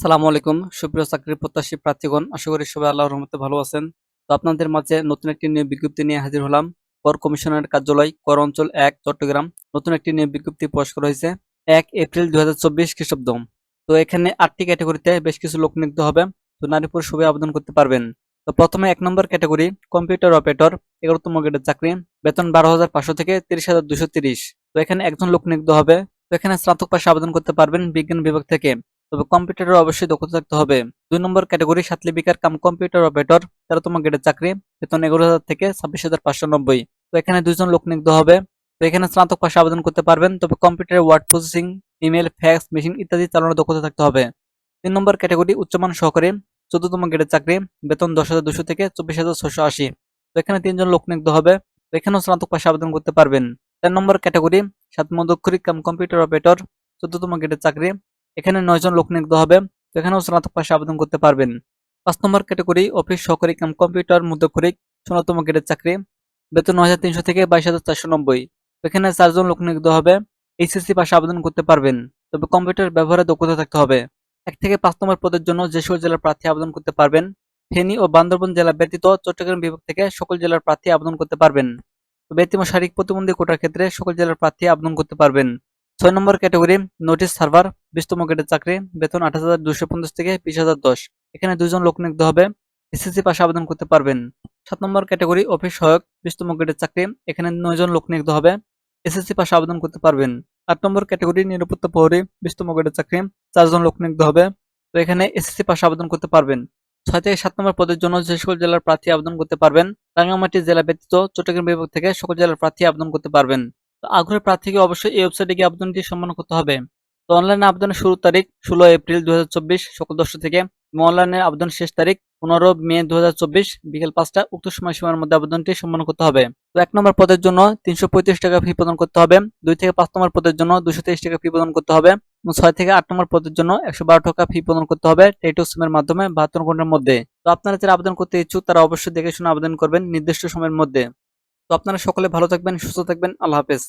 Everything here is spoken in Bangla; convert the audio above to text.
আসসালামু আলাইকুম। সুপ্রিয় চাকরির প্রত্যাশী প্রার্থীগণ, আশা করি সবাই আল্লাহর রহমতে ভালো আছেন। তো আপনাদের মাঝে নতুন একটি নিয়োগ বিজ্ঞপ্তি নিয়ে হাজির হলাম। কর কমিশনের কার্যালয়, কর অঞ্চল এক, চট্টগ্রাম। নতুন একটি নিয়োগ বিজ্ঞপ্তি প্রকাশ করা হয়েছে। এক এপ্রিল দুই হাজার চব্বিশ খ্রিস্টাব্দ। তো এখানে আটটি ক্যাটাগরিতে বেশ কিছু লোক নিয়োগ হবে। তো নারী পুরুষ সবাই আবেদন করতে পারবেন। তো প্রথমে এক নম্বর ক্যাটাগরি, কম্পিউটার অপারেটর, এগারোতম গ্রেডের চাকরি। বেতন বারো হাজার পাঁচশো থেকে তিরিশ হাজার দুশো তিরিশ। তো এখানে একজন লোক নিয়োগ হবে। তো এখানে স্নাতক পাশে আবেদন করতে পারবেন বিজ্ঞান বিভাগ থেকে। তবে কম্পিউটারের অবশ্যই দক্ষতা থাকতে হবে। দুই নম্বর ক্যাটাগরি সাতলিপিকার কাম কম্পিউটার অপারেটর তেরোতম গ্রেডের চাকরি, বেতন এগারো হাজার থেকে ছাব্বিশ হাজার পাঁচশো নব্বই। তো এখানে দুইজন লোক নিয়োগ হবে। তো এখানে স্নাতক পাশে আবেদন করতে পারবেন, তবে কম্পিউটারের word processing, email, fax, machine ইত্যাদি চালানোর দক্ষতা থাকতে হবে। তিন নম্বর ক্যাটাগরি, উচ্চমান সহকারী, চোদ্দতম গ্রেডের চাকরি, বেতন দশ হাজার দুশো থেকে চব্বিশ হাজার ছশো আশি। তো এখানে তিনজন লোক নিয়োগ হবে। তো এখানেও স্নাতক পাশে আবেদন করতে পারবেন। চার নম্বর ক্যাটাগরি, সাত মদক্ষরিক কাম কম্পিউটার অপারেটর, চোদ্দতম গ্রেডের চাকরি এখানে নয়জন লোক নিয়োগ হবে। এখানেও স্নাতক পাশে আবেদন করতে পারবেন। পাঁচ নম্বর ক্যাটাগরি অফিস সহকারী কাম কম্পিউটার মধ্যক্ষরিক ষোলতম গ্রেডের চাকরি। বেতন নয় হাজার তিনশো থেকে বাইশ হাজার চারশো নব্বই। এখানে চারজন লোক নিয়োগ হবে। এইচএসসি পাশে আবেদন করতে পারবেন। তবে কম্পিউটার ব্যবহারে দক্ষতা থাকতে হবে। এক থেকে পাঁচ নম্বর পদের জন্য যে সকল জেলার প্রার্থী আবেদন করতে পারবেন, ফেনী ও বান্দরবন জেলা ব্যতীত চট্টগ্রাম বিভাগ থেকে সকল জেলার প্রার্থী আবেদন করতে পারবেন। ব্যক্তিম শারীরিক প্রতিবন্ধী কোটার ক্ষেত্রে সকল জেলার প্রার্থী আবেদন করতে পারবেন। ছয় নম্বর ক্যাটাগরি, নোটিশ সার্ভার বিশতম গ্রেডের চাকরি, বেতন আট হাজার দুশো পঞ্চাশ থেকে বিশ হাজার দশ। এখানে দুজন লোক নিয়োগ হবে, এসএসসি পাশে আবেদন করতে পারবেন। সাত নম্বর ক্যাটাগরি, অফিস সহায়ক, বিশতম গ্রেডের চাকরি, এখানে নয়জন লোক নিয়োগ হবে, এসএসসি পাশে আবেদন করতে পারবেন। আট নম্বর ক্যাটাগরি, নিরাপত্তা প্রহরী, বিশতম গ্রেডের চাকরি, চারজন লোক নিয়োগ হবে, তো এখানে এসএসসি পাশে আবেদন করতে পারবেন। ছয় থেকে সাত নম্বর পদের জন্য যে সকল জেলার প্রার্থী আবেদন করতে পারবেন, রাঙ্গামাটি জেলা ব্যতীত চট্টগ্রাম বিভাগ থেকে সকল জেলার প্রার্থী আবেদন করতে পারবেন। আগ্রহী প্রার্থীকে অবশ্যই এই ওয়েবসাইটে গিয়ে আবেদনটি সম্মান করতে হবে। তো অনলাইনে আবেদনের শুরু তারিখ ষোলো এপ্রিল দু সকাল দশটা থেকে। এবং অনলাইনে আবেদন শেষ তারিখ পনেরো মে দু হাজার চব্বিশ, বিকেল পাঁচটা। উক্ত সময়সীমার মধ্যে আবেদনটি সম্পন্ন করতে হবে। তো এক নম্বর পদের জন্য তিনশো পঁয়ত্রিশ টাকা ফি প্রদান করতে হবে। দুই থেকে পাঁচ নম্বর পদের জন্য দুশো টাকা ফি প্রদান করতে হবে। এবং ছয় থেকে আট নম্বর পদের জন্য একশো বারো টাকা ফি প্রদান করতে হবে টেটো সিমের মাধ্যমে বাহাত্তর ঘণ্টার মধ্যে। তো আপনারা যারা আবেদন করতে ইচ্ছুক, তারা অবশ্যই দেখে শুনে আবেদন করবেন নির্দিষ্ট সময়ের মধ্যে। তো আপনারা সকলে ভালো থাকবেন, সুস্থ থাকবেন। আল্লাহ হাফেজ।